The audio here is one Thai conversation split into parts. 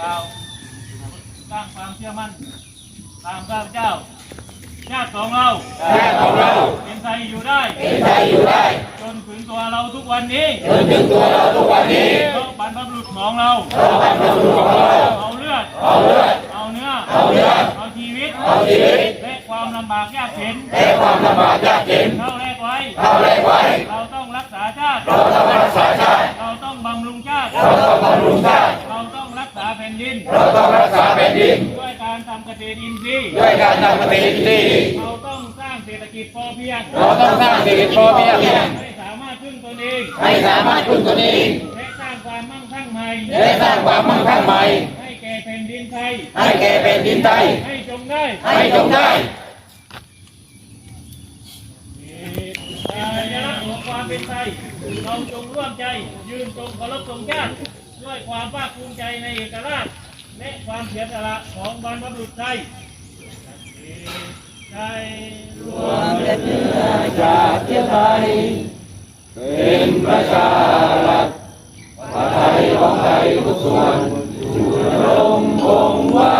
กล่าวสร้างความเชื่อมั่นตามข้าพเจ้า ชาติของเรา ชาติของเรา เป็นไทยอยู่ได้ เป็นไทยอยู่ได้ จนถึงตัวเราทุกวันนี้ จนถึงตัวเราทุกวันนี้เพราะบรรพบุรุษของเราเพราะบรรพบุรุษของเราเอาเลือด เอาเลือด เอาเนื้อ เอาเนื้อ เอาชีวิต เอาชีวิต และความลำบากยากเข็นและความลำบากยากเข็นเข้าแรกไว้ เข้าแรกไว้ เราต้องรักษา ดิน ด้วยการทำเกษตรอินทรีย์ด้วยการทำเกษตรที่เราต้องสร้างเศรษฐกิจพอเพียงเราต้องสร้างเศรษฐกิจพอเพียงให้สามารถพึ่งตนเองให้สามารถพึ่งตนเองและสร้างความมั่งคั่งใหม่และสร้างความมั่งคั่งใหม่ให้แก่แผ่นดินไทยให้แก่แผ่นดินไทยให้จงได้ให้จงได้สัญลักษณ์ของความเป็นไทยเราจงร่วมใจ ยืนตรงเคารพธงชาติด้วยความภาคภูมิใจในเอกราช และความเสียสละของบรรพบุรุษไทยไทยรวมเดือดจากเทียไทยเป็นประชารัฐประไทยของไทยทุกส่วนอยู่รงคงไว้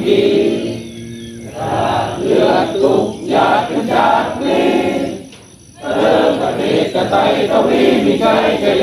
ครคงดีเลือดตุกหยาดเป็นชาตินี้เริ่มประเทศกไตทวีมีใจเกโ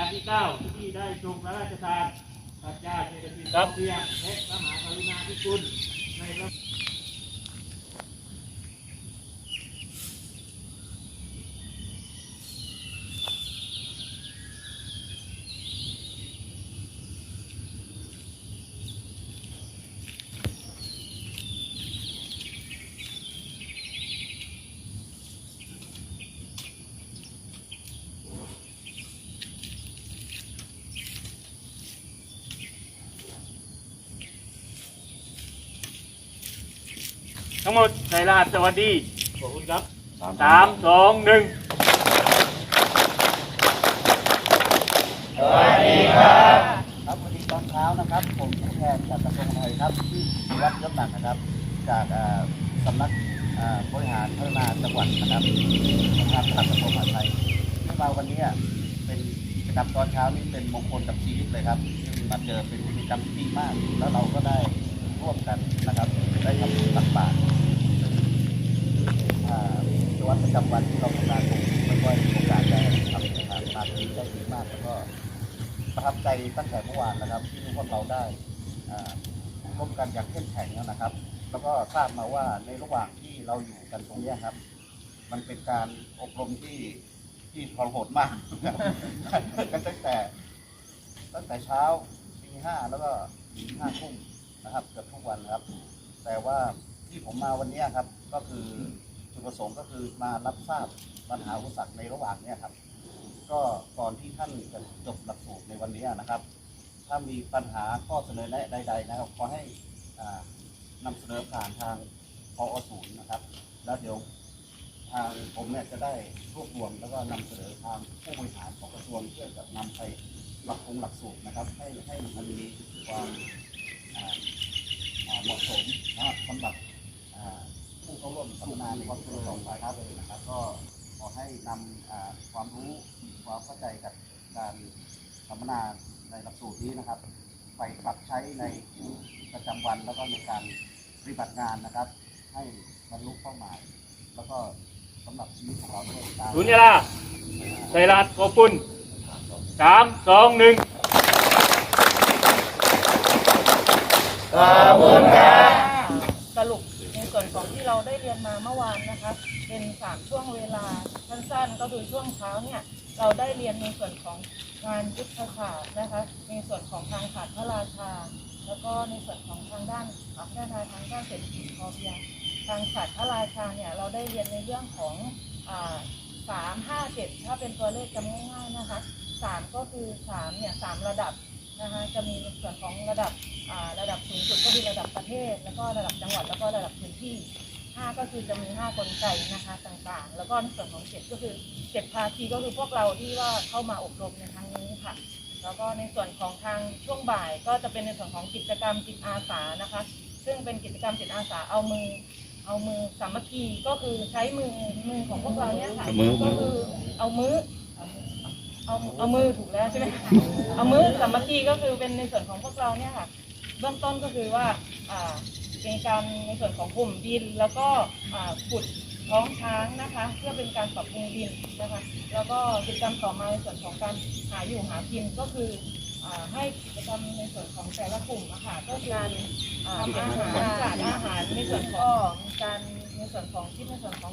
การที่9ที่ได้ทรงพระราชทานปรัชญาเศรษฐกิจพอเพียงและพระมหากรุณาธิคุณในพระ ทั้งหมดในรหัสสวัสดีขอบคุณครับสามสองหนึ่งครับวันนี้ตอนเช้านะครับ ผมผู้แทนจากกระทรวงมหาดไทยครับที่วัดยศหนักนะครับ จากเอ่อสำนักเอ่อบริหารพัฒนาจังหวัดนะครับสำนักพระกระทรวงมหาดไทยที่มาวันนี้เป็นกิจกรรมตอนเช้านี่เป็นมงคลกับชีวิตเลยครับที่มาเจอเป็นกิจกรรมที่ดีมาก แล้วเราก็ได้ ร่วมกันนะครับได้ทำตักบาตรอ่ากิจวัตรประจำวันที่เราทำงานผมไม่ค่อยมีโอกาสได้ทำสถานมาที่ใจดีมากแล้วก็ประทับใจตั้งแต่เมื่อวานนะครับ ที่พวกเราได้ร่วมกันอย่างเข้มแข็งนะครับ แล้วก็ทราบมาว่าในระหว่างที่เราอยู่กันตรงนี้ครับ มันเป็นการอบรมที่ที่ทรหดมากกันตั้งแต่ ตั้งแต่เช้าตีห้าแล้วก็ถึงห้าทุ่ม นะครับเกือบทุกวันนะครับ แต่ว่าที่ผมมาวันนี้ครับ ก็คือจุดประสงค์ก็คือมารับทราบปัญหาอุปสรรคในระหว่างเนี้ยครับ ก็ก่อนที่ท่านจะจบหลักสูตรในวันนี้นะครับ ถ้ามีปัญหาข้อเสนอแนะใด ๆ นะครับขอให้อ่านำเสนอผ่านทางพอศูนย์นะครับ แล้วเดี๋ยวทางผมเนี่ยจะได้รวบรวมแล้วก็นำเสนอทางผู้บริหารของกระทรวงเพื่อจะนำไปหลักคงหลักสูตรนะครับ ให้ให้มันมีความ เหมาะสมนะครับสำหรับผู้เข้าร่วมสัมมนาในความรู้ต่อไปครับนะครับก็ขอให้นำความรู้ความเข้าใจกับการสัมมนาในหลักสูตรนี้นะครับ ไปปรับใช้ในประจำวันแล้วก็ในการปฏิบัติงานนะครับ ให้บรรลุเป้าหมาย แล้วก็สำหรับชีวิตของเราด้วยตามสุญญาลาไทยรัฐขอบคุณสามสองหนึ่ง สรุปในส่วนของที่เราได้เรียนมาเมื่อวานนะคะ เป็นสามช่วงเวลาสั้นๆก็คือช่วงเช้าเนี่ยเราได้เรียนในส่วนของงานยุทธศาสตร์นะคะ ในส่วนของทางศาสตร์พระราชา แล้วก็ในส่วนของทางด้านพัฒนาทางด้านเศรษฐกิจพอเพียงทางศาสตร์พระราชาเนี่ยเราได้เรียนในเรื่องของสามห้าเจ็ดถ้าเป็นตัวเลขจำง่ายๆนะคะสามก็คือสามเนี่ยสามระดับ นะคะจะมีในส่วนของระดับอ่าระดับสูงสุดก็คือระดับประเทศ แล้วก็ระดับจังหวัดแล้วก็ระดับพื้นที่ห้าก็คือจะมีห้ากลไกนะคะต่างๆ แล้วก็ในส่วนของเจ็ดก็คือเจ็ดภาคีก็คือพวกเราที่ว่าเข้ามาอบรมในครั้งนี้ค่ะ แล้วก็ในส่วนของทางช่วงบ่ายก็จะเป็นในส่วนของกิจกรรมจิตอาสานะคะ ซึ่งเป็นกิจกรรมจิตอาสาเอามือเอามือสามัคคีก็คือใช้มือมือของพวกเราเนี่ยค่ะก็คือเอามือ เอาเอามือถูกแล้วใช่ไหมเอามือสามัคคีก็คือเป็นในส่วนของพวกเราเนี่ยค่ะ เบื้องต้นก็คือว่าอ่าเป็นการในส่วนของกลุ่มดิน แล้วก็อ่าขุดท้องช้างนะคะ เพื่อเป็นการปรับปรุงดินนะคะ แล้วก็กิจกรรมต่อมาในส่วนของการหาอยู่หากินก็คืออ่าให้กิจกรรมในส่วนของแต่ละกลุ่มอะค่ะก็คือการทำอาหารจัดอาหารในส่วนของการในส่วนของที่ในส่วนของ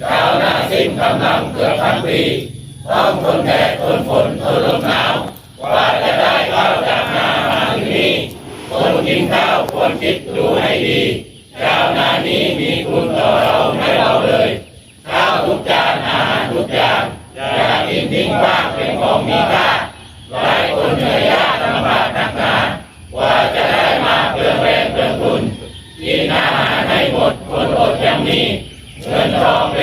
ชาวนาสิ้นกำลังเกือบทั้งปีต้องทนแดดทนฝนทนลมหนาวกว่าจะได้ข้าวจากนาหาถึงนี้คนกินข้าวควรคิดดูให้ดีชาวนานี้มีคุณต่อเราไม่เราเลยข้าวทุกจานอาหารทุกอย่างอย่ากินทิ้งบ้างเป็นของมีค่าหลายคนเหนื่อยยากลำบากนักหนากว่าจะได้มาเพื่อแรงเพื่อคุณกินอาหารให้หมดคนอดยังมี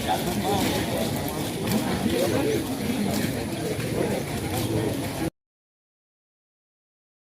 Thank you.